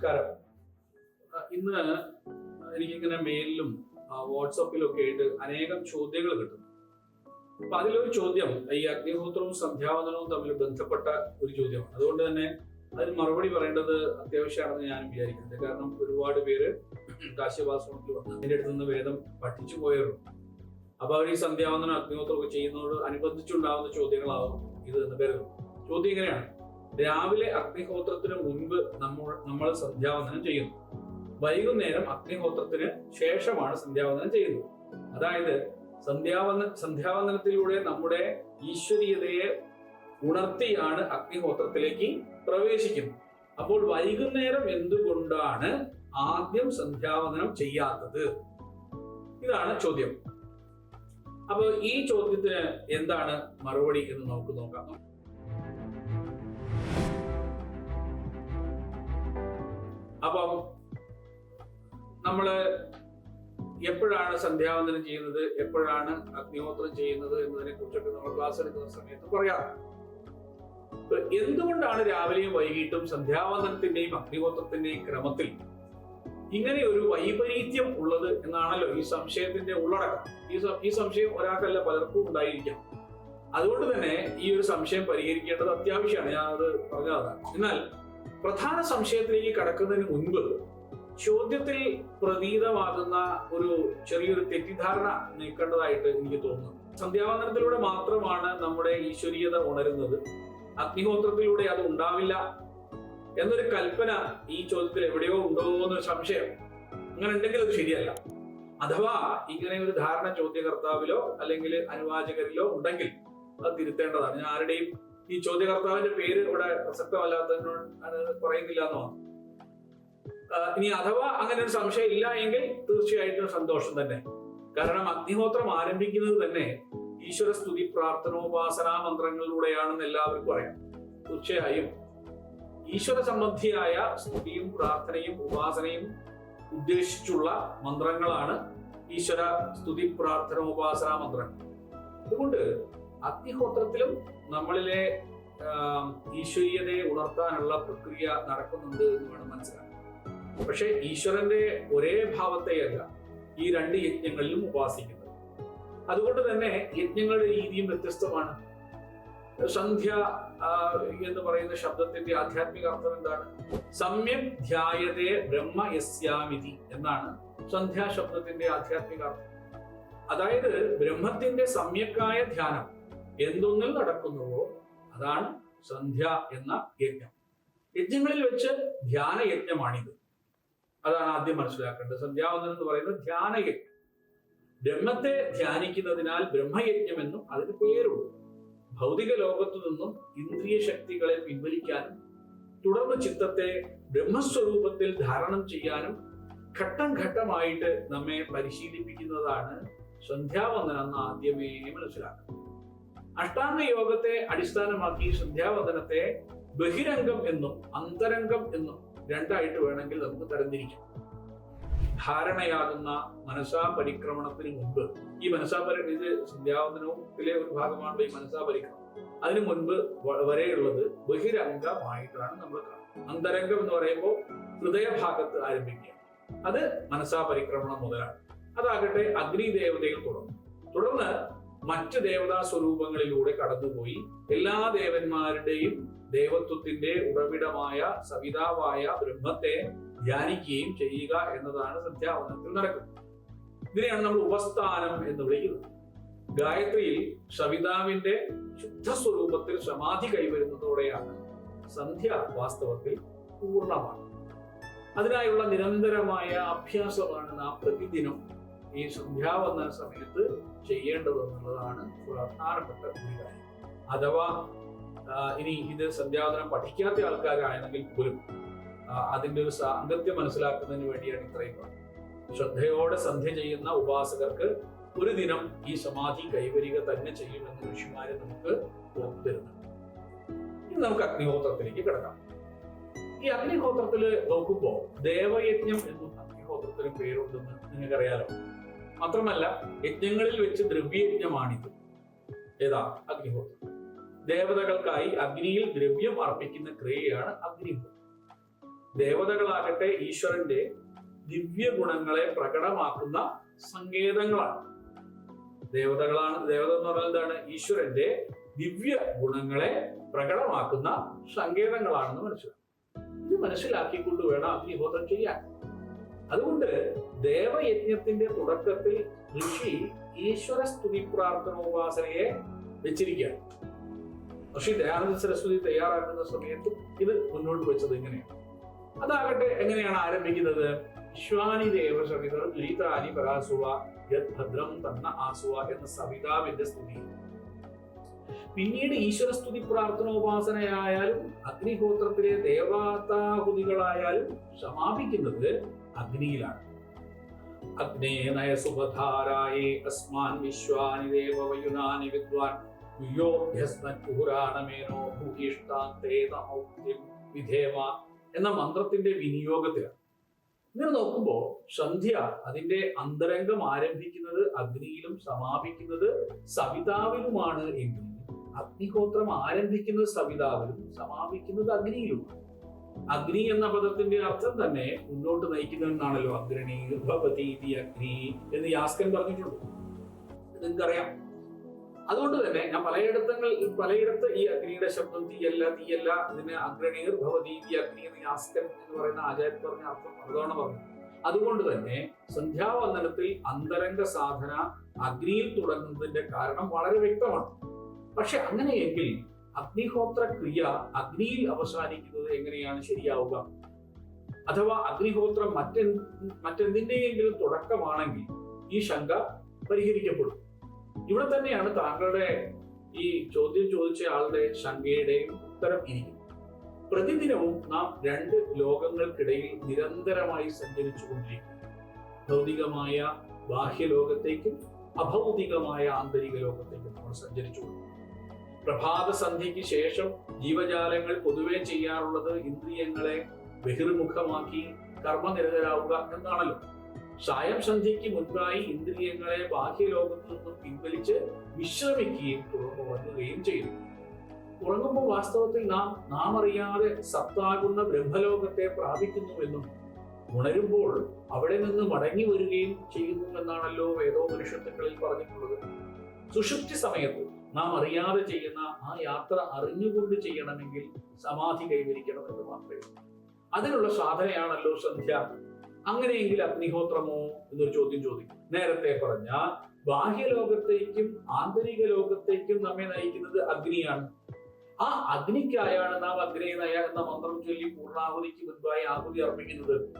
നമസ്കാരം. ഇന്ന് എനിക്കിങ്ങനെ മെയിലിലും വാട്സപ്പിലും ഒക്കെ ആയിട്ട് അനേകം ചോദ്യങ്ങൾ കിട്ടും. അപ്പൊ അതിലൊരു ചോദ്യം ഈ അഗ്നിഹോത്രവും സന്ധ്യാവന്തനവും തമ്മിൽ ബന്ധപ്പെട്ട ഒരു ചോദ്യമാണ്. അതുകൊണ്ട് തന്നെ അതിന് മറുപടി പറയേണ്ടത് അത്യാവശ്യമാണെന്ന് ഞാൻ വിചാരിക്കുന്നത് കാരണം ഒരുപാട് പേര് കാശ്യപാശ്രമത്തിൽ വന്ന് അതിന്റെ അടുത്ത് നിന്ന് വേദം പഠിച്ചു പോയവരുണ്ട്. അപ്പൊ അവർ ഈ സന്ധ്യാവന്തനം അഗ്നിഹോത്രം ഒക്കെ ചെയ്യുന്നതോട് അനുബന്ധിച്ചുണ്ടാവുന്ന ചോദ്യങ്ങളാവും ഇത് എന്ന് കരുതുന്നു. ചോദ്യം ഇങ്ങനെയാണ്. രാവിലെ അഗ്നിഹോത്രത്തിന് മുൻപ് നമ്മൾ നമ്മൾ സന്ധ്യാവന്തനം ചെയ്യുന്നു. വൈകുന്നേരം അഗ്നിഹോത്രത്തിന് ശേഷമാണ് സന്ധ്യാവന്തനം ചെയ്യുന്നത്. അതായത് സന്ധ്യാവന സന്ധ്യാവന്തനത്തിലൂടെ നമ്മുടെ ഈശ്വരീയതയെ ഉണർത്തിയാണ് അഗ്നിഹോത്രത്തിലേക്ക് പ്രവേശിക്കുന്നത്. അപ്പോൾ വൈകുന്നേരം എന്തുകൊണ്ടാണ് ആദ്യം സന്ധ്യാവന്തനം ചെയ്യാത്തത്? ഇതാണ് ചോദ്യം. അപ്പോൾ ഈ ചോദ്യത്തിന് എന്താണ് മറുപടി എന്ന് നമുക്ക് നോക്കാം. അപ്പം നമ്മൾ എപ്പോഴാണ് സന്ധ്യാവന്തനം ചെയ്യുന്നത്? എപ്പോഴാണ് അഗ്നിഹോത്രം ചെയ്യുന്നത്? എന്നതിനെ കുറിച്ചൊക്കെ നമ്മൾ ക്ലാസ് എടുക്കുന്ന സമയത്ത് പറയാം. എന്തുകൊണ്ടാണ് രാവിലെയും വൈകിട്ടും സന്ധ്യാവന്തനത്തിന്റെയും അഗ്നിഹോത്രത്തിന്റെയും ക്രമത്തിൽ ഇങ്ങനെ ഒരു വൈപരീത്യം ഉള്ളത് എന്നാണല്ലോ ഈ സംശയത്തിന്റെ ഉള്ളടക്കം? ഈ ഈ സംശയം ഒരാൾക്കല്ല പലർക്കും ഉണ്ടായിരിക്കാം. അതുകൊണ്ട് തന്നെ ഈ ഒരു സംശയം പരിഹരിക്കേണ്ടത് അത്യാവശ്യമാണ്. ഞാൻ അത് പറഞ്ഞതാണ് എന്നാൽ പ്രധാന സംശയത്തിലേക്ക് കടക്കുന്നതിന് മുൻപ് ചോദ്യത്തിൽ പ്രതീതമാകുന്ന ഒരു ചെറിയൊരു തെറ്റിദ്ധാരണ നീക്കേണ്ടതായിട്ട് എനിക്ക് തോന്നുന്നു. സന്ധ്യാവന്ദനത്തിലൂടെ മാത്രമാണ് നമ്മുടെ ഈശ്വരീയത ഉണരുന്നത്. അഗ്നിഹോത്രത്തിലൂടെ അത് ഉണ്ടാവില്ല എന്നൊരു കൽപ്പന ഈ ചോദ്യത്തിൽ എവിടെയോ ഉണ്ടോ എന്നൊരു സംശയം അങ്ങനെ ഉണ്ടെങ്കിൽ അത് ശരിയല്ല. അഥവാ ഇങ്ങനെ ഒരു ധാരണ ചോദ്യകർത്താവിലോ അല്ലെങ്കിൽ അനുവാചകരിലോ ഉണ്ടെങ്കിൽ അത് തിരുത്തേണ്ടതാണ്. ഞാൻ ആരുടെയും ഈ ചോദ്യകർത്താവിന്റെ പേര് ഇവിടെ പ്രസക്തമല്ലാത്തതിനോട് അത് പറയുന്നില്ല എന്ന് മാത്രം ഇനി അഥവാ അങ്ങനെ ഒരു സംശയം ഇല്ല എങ്കിൽ തീർച്ചയായിട്ടും സന്തോഷം തന്നെ. കാരണം അഗ്നിഹോത്രം ആരംഭിക്കുന്നത് തന്നെ ഈശ്വര സ്തുതി പ്രാർത്ഥനോപാസനാ മന്ത്രങ്ങളിലൂടെയാണെന്ന് എല്ലാവർക്കും അറിയാം. തീർച്ചയായും ഈശ്വര സംബന്ധിയായ സ്തുതിയും പ്രാർത്ഥനയും ഉപാസനയും ഉദ്ദേശിച്ചുള്ള മന്ത്രങ്ങളാണ് ഈശ്വര സ്തുതി പ്രാർത്ഥന ഉപാസനാ മന്ത്രങ്ങൾ. അതുകൊണ്ട് അഗ്നിഹോത്രത്തിലും നമ്മളിലെ ഈശ്വരീയതയെ ഉണർത്താനുള്ള പ്രക്രിയ നടക്കുന്നുണ്ട് എന്ന് വേണം മനസ്സിലാക്കാൻ. പക്ഷെ ഈശ്വരന്റെ ഒരേ ഭാവത്തെയല്ല ഈ രണ്ട് യജ്ഞങ്ങളിലും ഉപാസിക്കുന്നത്. അതുകൊണ്ട് തന്നെ യജ്ഞങ്ങളുടെ രീതിയും വ്യത്യസ്തമാണ്. സന്ധ്യ എന്ന് പറയുന്ന ശബ്ദത്തിന്റെ ആധ്യാത്മിക അർത്ഥം എന്താണ്? സമ്യം ധ്യായതേ ബ്രഹ്മ യസ്യാമിതി എന്നാണ് സന്ധ്യാ ശബ്ദത്തിന്റെ ആധ്യാത്മിക അർത്ഥം. അതായത് ബ്രഹ്മത്തിന്റെ സമ്യക്കായ ധ്യാനം എന്തൊന്നിൽ നടക്കുന്നുവോ അതാണ് സന്ധ്യ എന്ന യജ്ഞം. യജ്ഞങ്ങളിൽ വെച്ച് ധ്യാന യജ്ഞമാണിത്. അതാണ് ആദ്യം മനസ്സിലാക്കേണ്ടത്. സന്ധ്യാവന്തനം എന്ന് പറയുന്നത് ധ്യാനയജ്ഞം ബ്രഹ്മത്തെ ധ്യാനിക്കുന്നതിനാൽ ബ്രഹ്മയജ്ഞം എന്നും അതിന് പേരുണ്ട്. ഭൗതിക ലോകത്തു നിന്നും ഇന്ദ്രിയ ശക്തികളെ പിൻവലിക്കാനും തുടർന്ന് ചിത്തത്തെ ബ്രഹ്മസ്വരൂപത്തിൽ ധാരണം ചെയ്യാനും ഘട്ടം ഘട്ടമായിട്ട് നമ്മെ പരിശീലിപ്പിക്കുന്നതാണ് സന്ധ്യാവന്തനം എന്ന് ആദ്യമേ മനസ്സിലാക്കണം. അഷ്ടാംഗ യോഗത്തെ അടിസ്ഥാനമാക്കി സന്ധ്യാവതനത്തെ ബഹിരംഗം എന്നും അന്തരംഗം എന്നും രണ്ടായിട്ട് വേണമെങ്കിൽ നമുക്ക് തരംതിരിക്കാം. ധാരണയാകുന്ന മനസാ പരിക്രമണത്തിന് മുൻപ് ഈ മനസാ പരി ഇത് സന്ധ്യാവന്തനത്തിലെ ഒരു ഭാഗമാണ് ഈ മനസാ പരിക്രമണം. അതിനു മുൻപ് വരെയുള്ളത് ബഹിരംഗമായിട്ടാണ് നമ്മൾ കാണുന്നത്. അന്തരംഗം എന്ന് പറയുമ്പോൾ ഹൃദയഭാഗത്ത് ആരംഭിക്കുക. അത് മനസാ പരിക്രമണം മുതലാണ്. അതാകട്ടെ അഗ്നിദേവതയിൽ തുടങ്ങും. തുടർന്ന് മറ്റ് ദേവതാ സ്വരൂപങ്ങളിലൂടെ കടന്നുപോയി. എല്ലാ ദേവന്മാരുടെയും ദേവത്വത്തിന്റെ ഉറവിടമായ സവിതാവായ ബ്രഹ്മത്തെ ധ്യാനിക്കുകയും ചെയ്യുക എന്നതാണ് സന്ധ്യാവനത്തിൽ നടക്കുന്നത്. ഇതിനെയാണ് നമ്മൾ ഉപസ്ഥാനം എന്ന് വിളിക്കുന്നത്. ഗായത്രിയിൽ സവിതാവിന്റെ ശുദ്ധ സ്വരൂപത്തിൽ സമാധി കൈവരുന്നതോടെയാണ് സന്ധ്യ വാസ്തവത്തിൽ പൂർണമാണ്. അതിനായുള്ള നിരന്തരമായ അഭ്യാസമാണ് നാം പ്രതിദിനം ഈ സന്ധ്യാവന്തന സമയത്ത് ചെയ്യേണ്ടത് എന്നുള്ളതാണ് പ്രധാനപ്പെട്ട ഒരു കാര്യം അഥവാ ഇനി ഇത് സന്ധ്യാവതനം പഠിക്കാത്ത ആൾക്കാരാണെങ്കിൽ പോലും അതിന്റെ ഒരു സാങ്കത്യം മനസ്സിലാക്കുന്നതിന് വേണ്ടിയാണ് ഇത്രയും പറഞ്ഞത്. ശ്രദ്ധയോടെ സന്ധ്യ ചെയ്യുന്ന ഉപാസകർക്ക് ഒരു ദിനം ഈ സമാധി കൈവരിക തന്നെ ചെയ്യുമെന്ന് ഋഷിമാരെ നമുക്ക് ഓർത്തിരുന്നു ഇനി നമുക്ക് അഗ്നിഹോത്രത്തിലേക്ക് കിടക്കാം. ഈ അഗ്നിഹോത്രത്തിൽ നോക്കുമ്പോ ദേവയജ്ഞം എന്നും അഗ്നിഹോത്രത്തിന് പേരുണ്ടെന്ന് നിങ്ങൾക്കറിയാലോ. മാത്രമല്ല യജ്ഞങ്ങളിൽ വെച്ച് ദ്രവ്യയജ്ഞമാണിത്. ഏതാ? അഗ്നിഹോത്രം. ദേവതകൾക്കായി അഗ്നിയിൽ ദ്രവ്യം അർപ്പിക്കുന്ന ക്രിയയാണ് അഗ്നിഹോത്രം. ദേവതകളാകട്ടെ ഈശ്വരന്റെ ദിവ്യ ഗുണങ്ങളെ പ്രകടമാക്കുന്ന സങ്കേതങ്ങളാണ്. ദേവതകളാണ് ദേവത എന്ന് പറഞ്ഞാൽ എന്താണ്? ഈശ്വരന്റെ ദിവ്യ ഗുണങ്ങളെ പ്രകടമാക്കുന്ന സങ്കേതങ്ങളാണെന്ന് മനസ്സിലാക്കും. ഇത് മനസ്സിലാക്കിക്കൊണ്ട് വേണം അഗ്നിഹോത്രം ചെയ്യാൻ. അതുകൊണ്ട് ദേവയജ്ഞത്തിന്റെ തുടക്കത്തിൽ ഋഷി ഈശ്വര സ്തുതി പ്രാർത്ഥനോപാസനയെ വെച്ചിരിക്കുകയാണ്. ഋഷി ദയാനന്ദ സരസ്വതി തയ്യാറാക്കുന്ന സമയത്ത് ഇത് മുന്നോട്ട് വെച്ചത് എങ്ങനെയാണ് അതാകട്ടെ എങ്ങനെയാണ് ആരംഭിക്കുന്നത്? വിശ്വാനി ദേവ സവിതർ ലീതാനി പരാസുവ യത് ഭദ്രം തന്ന ആസുവ എന്ന സവിതാവിന്റെ സ്തുതി. പിന്നീട് ഈശ്വര സ്തുതി പ്രാർത്ഥനോപാസനയായാലും അഗ്നിഹോത്രത്തിലെ ദേവതാഹുതികളായാലും സമാപിക്കുന്നത് അഗ്നിയിലാണ്. അഗ്നേ നയ സുഭധാരായേ അസ്മാൻ വിശ്വാനി ദേവവയുനാനി വിദ്വാൻ യുയോഭ്യസ്മൂരാണമേനോ ഭൂയിഷ്ടാന്തേ എന്ന മന്ത്രത്തിന്റെ വിനിയോഗത്തിലാണ്. ഇങ്ങനെ നോക്കുമ്പോൾ സന്ധ്യ അതിന്റെ അന്തരംഗം ആരംഭിക്കുന്നത് അഗ്നിയിലും സമാപിക്കുന്നത് സവിതാവിലുമാണ് എങ്കിൽ അഗ്നിഹോത്രം ആരംഭിക്കുന്നത് സവിതാവിലും സമാപിക്കുന്നത് അഗ്നിയിലും. അഗ്നി എന്ന പദത്തിന്റെ അർത്ഥം തന്നെ മുന്നോട്ട് നയിക്കുന്നതെന്നാണല്ലോ അഗ്രണി ഭവതി ഇതി അഗ്നി എന്ന് യാസ്കൻ പറഞ്ഞിട്ടുണ്ട്. നിങ്ങൾക്കറിയാം. അതുകൊണ്ട് തന്നെ ഞാൻ പലയിടത്തങ്ങൾ പലയിടത്ത് ഈ അഗ്നിയുടെ ശബ്ദം തീയല്ല തീയല്ല ഇതിന് അഗ്രണീർ ഭവതി ഇതി അഗ്നി എന്ന് യാസ്കൻ എന്ന് പറയുന്ന ആചാര്യൻ പറഞ്ഞ അർത്ഥം പലതവണ പറഞ്ഞു. അതുകൊണ്ട് തന്നെ സന്ധ്യാവന്ദനത്തിൽ അന്തരംഗ സാധന അഗ്നിയിൽ തുടങ്ങുന്നതിന്റെ കാരണം വളരെ വ്യക്തമാണ്. പക്ഷെ അങ്ങനെയെങ്കിൽ അഗ്നിഹോത്ര ക്രിയ അഗ്നിയിൽ അവസാനിക്കുന്നത് എങ്ങനെയാണ് ശരിയാവുക? അഥവാ അഗ്നിഹോത്രം മറ്റെ മറ്റെന്തിന്റെയെങ്കിലും തുടക്കമാണെങ്കിൽ ഈ ശങ്ക പരിഹരിക്കപ്പെടും. ഇവിടെ തന്നെയാണ് താങ്കളുടെ ഈ ചോദ്യം ചോദിച്ച ആളുടെ ശങ്കയുടെയും ഉത്തരം ഇരിക്കും പ്രതിദിനവും നാം രണ്ട് ലോകങ്ങൾക്കിടയിൽ നിരന്തരമായി സഞ്ചരിച്ചു കൊണ്ടിരിക്കുന്നു ഭൗതികമായ ബാഹ്യലോകത്തേക്കും അഭൗതികമായ ആന്തരിക ലോകത്തേക്കും നമ്മൾ സഞ്ചരിച്ചു പ്രഭാത സന്ധ്യയ്ക്ക് ശേഷം ജീവജാലങ്ങൾ പൊതുവെ ചെയ്യാറുള്ളത് ഇന്ദ്രിയങ്ങളെ ബഹിർമുഖമാക്കി കർമ്മനിരതരാവുക എന്നാണല്ലോ. സായം സന്ധ്യയ്ക്ക് മുൻപായി ഇന്ദ്രിയങ്ങളെ ബാഹ്യലോകത്തു നിന്നും പിൻവലിച്ച് വിശ്രമിക്കുകയും ഉറങ്ങുകയും ചെയ്യുന്നു ഉറങ്ങുമ്പോൾ വാസ്തവത്തിൽ നാം നാം അറിയാതെ സത്താകുന്ന ബ്രഹ്മലോകത്തെ പ്രാപിക്കുന്നുവെന്നും ഉണരുമ്പോൾ അവിടെ നിന്ന് മടങ്ങി വരികയും ചെയ്യുന്നുവെന്നാണല്ലോ വേദോപനിഷത്തുക്കളിൽ പറഞ്ഞിട്ടുള്ളത്. സുഷുപ്തി സമയത്ത് നാം അറിയാതെ ചെയ്യുന്ന ആ യാത്ര അറിഞ്ഞുകൊണ്ട് ചെയ്യണമെങ്കിൽ സമാധി കൈവരിക്കണം എന്ന് മാത്രമേ അതിനുള്ള സാധനയാണല്ലോ സന്ധ്യ. അങ്ങനെയെങ്കിൽ അഗ്നിഹോത്രമോ എന്നൊരു ചോദ്യം ചോദിക്കും. നേരത്തെ പറഞ്ഞ ബാഹ്യലോകത്തേക്കും ആന്തരിക ലോകത്തേക്കും നമ്മെ നയിക്കുന്നത് അഗ്നിയാണ്. ആ അഗ്നിക്കായാണ് നാം അഗ്നി നയ എന്ന മന്ത്രം ചൊല്ലി പൂർണാഹുതിക്ക് മുൻപായി ആഹുതി അർപ്പിക്കുന്നത്.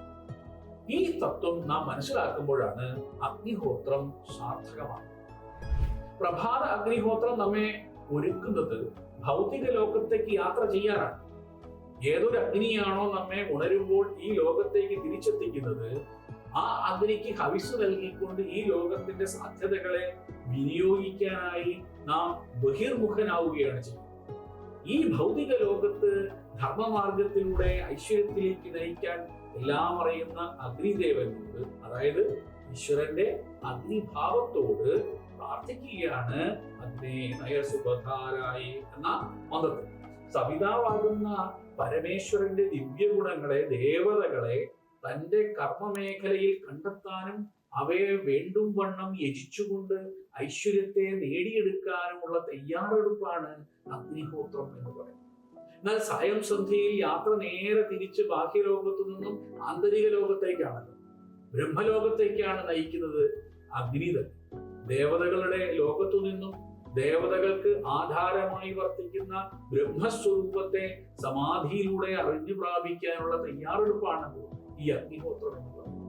ഈ തത്വം നാം മനസ്സിലാക്കുമ്പോഴാണ് അഗ്നിഹോത്രം സാർത്ഥകമാണ് പ്രഭാത അഗ്നിഹോത്രം നമ്മെ ഒരുക്കുന്നത് ഭൗതിക ലോകത്തേക്ക് യാത്ര ചെയ്യാനാണ്. ഏതൊരു അഗ്നിയാണോ നമ്മെ ഉണരുമ്പോൾ ഈ ലോകത്തേക്ക് തിരിച്ചെത്തിക്കുന്നത് ആ അഗ്നിക്ക് ഹവിസ് നൽകിക്കൊണ്ട് ഈ ലോകത്തിന്റെ സാധ്യതകളെ വിനിയോഗിക്കാനായി നാം ബഹിർമുഖനാവുകയാണ് ചെയ്യുന്നത്. ഈ ഭൗതിക ലോകത്ത് ധർമ്മമാർഗത്തിലൂടെ ഐശ്വര്യത്തിലേക്ക് നയിക്കാൻ എല്ലാം അറിയുന്ന അഗ്നിദേവനുണ്ട്. അതായത് ഈശ്വരന്റെ അഗ്നിഭാവത്തോട് പ്രാർത്ഥിക്കുകയാണ് അഗ്നേ നയസുപധാരായി എന്ന മന്ത്രത്തിൽ സവിതാവാകുന്ന പരമേശ്വരന്റെ ദിവ്യഗുണങ്ങളെ ദേവതകളെ തന്റെ കർമ്മമേഖലയിൽ കണ്ടെത്താനും അവയെ വേണ്ടും വണ്ണം യജിച്ചുകൊണ്ട് ഐശ്വര്യത്തെ നേടിയെടുക്കാനുമുള്ള തയ്യാറെടുപ്പാണ് അഗ്നിഹോത്രം എന്ന് പറയുന്നത്. എന്നാൽ സായം സന്ധ്യയിൽ യാത്ര നേരെ തിരിച്ച് ബാഹ്യലോകത്തു നിന്നും ആന്തരിക ലോകത്തേക്കാണല്ലോ. ബ്രഹ്മലോകത്തേക്കാണ് നയിക്കുന്നത് അഗ്നി തന്നെ ദേവതകളുടെ ലോകത്തു നിന്നും ദേവതകൾക്ക് ആധാരമായി വർത്തിക്കുന്ന ബ്രഹ്മസ്വരൂപത്തെ സമാധിയിലൂടെ അറിഞ്ഞു പ്രാപിക്കാനുള്ള തയ്യാറെടുപ്പാണ് ഈ അഗ്നിഹോത്രം എന്ന് പറയുന്നത്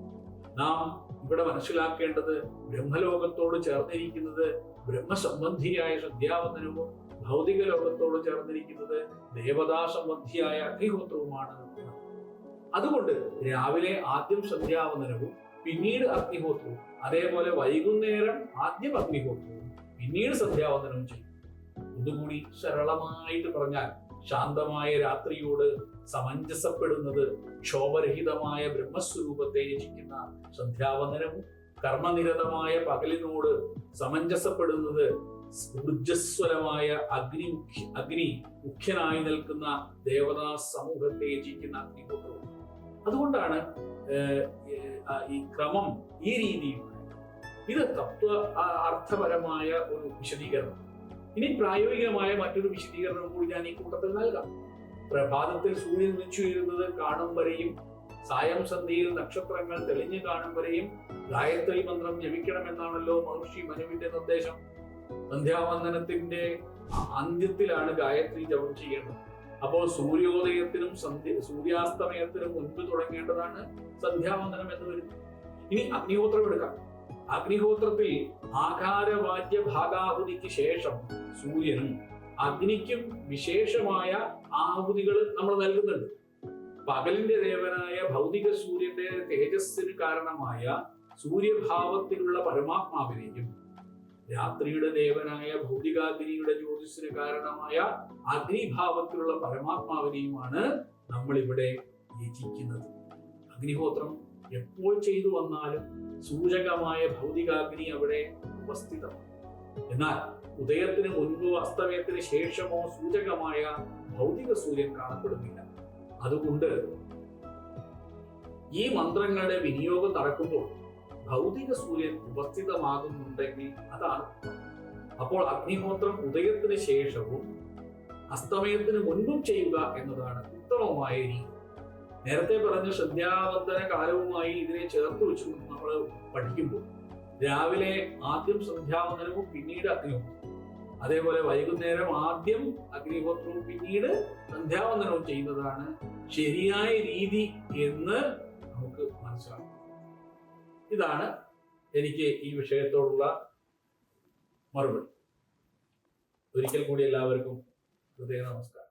നാം ഇവിടെ മനസ്സിലാക്കേണ്ടത് ബ്രഹ്മലോകത്തോട് ചേർന്നിരിക്കുന്നത് ബ്രഹ്മസംബന്ധിയായ ശ്രദ്ധാവന്തനവും ഭൗതിക ലോകത്തോട് ചേർന്നിരിക്കുന്നത് ദേവതാ സംബന്ധിയായ അഗ്നിഹോത്രവുമാണ്. അതുകൊണ്ട് രാവിലെ ആദ്യം സന്ധ്യാവന്ദനവും പിന്നീട് അഗ്നിഹോത്രവും അതേപോലെ വൈകുന്നേരം ആദ്യം അഗ്നിഹോത്രവും പിന്നീട് സന്ധ്യാവന്ദനവും ചെയ്യും. ഒന്നുകൂടി സരളമായിട്ട് പറഞ്ഞാൽ ശാന്തമായ രാത്രിയോട് സമഞ്ജസപ്പെടുന്നത് ക്ഷോഭരഹിതമായ ബ്രഹ്മസ്വരൂപത്തെ യജിക്കുന്ന സന്ധ്യാവന്ദനവും കർമ്മനിരതമായ പകലിനോട് സമഞ്ജസപ്പെടുന്നത് ഊർജസ്വലമായ അഗ്നി അഗ്നി മുഖ്യനായി നിൽക്കുന്ന ദേവതാ സമൂഹത്തെ യജിക്കുന്ന അഗ്നിഹോത്രവും അതുകൊണ്ടാണ് ഈ ക്രമം ഈ രീതിയിൽ ഇത് തത്വ അർത്ഥപരമായ ഒരു വിശദീകരണം. ഇനി പ്രായോഗികമായ മറ്റൊരു വിശദീകരണം കൂടി ഞാൻ ഈ കൂട്ടത്തിൽ നൽകാം. പ്രഭാതത്തിൽ സൂര്യൻ ഉദിച്ചുയരുന്നത് കാണും വരെയും സായം സന്ധ്യയിൽ നക്ഷത്രങ്ങൾ തെളിഞ്ഞു കാണും വരെയും ഗായത്രി മന്ത്രം ജപിക്കണമെന്നാണല്ലോ മഹർഷി മനുവിന്റെ നിർദ്ദേശം. സന്ധ്യാവന്ദനത്തിന്റെ അന്ത്യത്തിലാണ് ഗായത്രി ജപം ചെയ്യേണ്ടത്. അപ്പോൾ സൂര്യോദയത്തിനും സന്ധ്യ സൂര്യാസ്തമയത്തിനും മുൻപ് തുടങ്ങേണ്ടതാണ് സന്ധ്യാവന്ദനം എന്ന് വരുന്നത് ഇനി അഗ്നിഹോത്രം എടുക്കാം. അഗ്നിഹോത്രത്തിൽ ആകാരവാദ്യ ഭാഗാഹുതിക്ക് ശേഷം സൂര്യനും അഗ്നിക്കും വിശേഷമായ ആഹുതികൾ നമ്മൾ നൽകുന്നുണ്ട്. പകലിന്റെ ദേവനായ ഭൗതിക സൂര്യന്റെ തേജസ്സിന് കാരണമായ സൂര്യഭാവത്തിലുള്ള പരമാത്മാവിനെയും രാത്രിയുടെ ദേവനായ ഭൗതികാഗ്നിയുടെ ജ്യോതിസിന് കാരണമായ അഗ്നിഭാവത്തിലുള്ള പരമാത്മാവിനെയുമാണ് നമ്മൾ ഇവിടെ യജിക്കുന്നത്. അഗ്നിഹോത്രം എപ്പോൾ ചെയ്തു വന്നാലും സൂചകമായ ഭൗതികാഗ്നി അവിടെ ഉപസ്ഥിതമാണ്. എന്നാൽ ഉദയത്തിന് മുൻപോ അസ്തമയത്തിന് ശേഷമോ സൂചകമായ ഭൗതിക സൂര്യൻ കാണപ്പെടുന്നില്ല. അതുകൊണ്ട് ഈ മന്ത്രങ്ങളുടെ വിനിയോഗം നടക്കുമ്പോൾ ഭൗതിക സൂര്യൻ ഉപസ്ഥിതമാകുന്നുണ്ടെങ്കിൽ അതാണ് അപ്പോൾ അഗ്നിഹോത്രം ഉദയത്തിന് ശേഷവും അസ്തമയത്തിന് മുൻപും ചെയ്യുക എന്നതാണ് ഉത്തമമായ രീതി. നേരത്തെ പറഞ്ഞ സന്ധ്യാവന്തന കാലവുമായി ഇതിനെ ചേർത്ത് വെച്ചു നമ്മൾ പഠിക്കുമ്പോൾ. രാവിലെ ആദ്യം സന്ധ്യാവന്തനവും പിന്നീട് അഗ്നിഹോത്രം. അതേപോലെ വൈകുന്നേരം ആദ്യം അഗ്നിഹോത്രവും പിന്നീട് സന്ധ്യാവന്തനവും ചെയ്യുന്നതാണ് ശരിയായ രീതി എന്ന് നമുക്ക് മനസ്സിലാക്കാം. ഇതാണ് എനിക്ക് ഈ വിഷയത്തോടുള്ള മറുപടി. ഒരിക്കൽ കൂടി എല്ലാവർക്കും ഹൃദയ നമസ്കാരം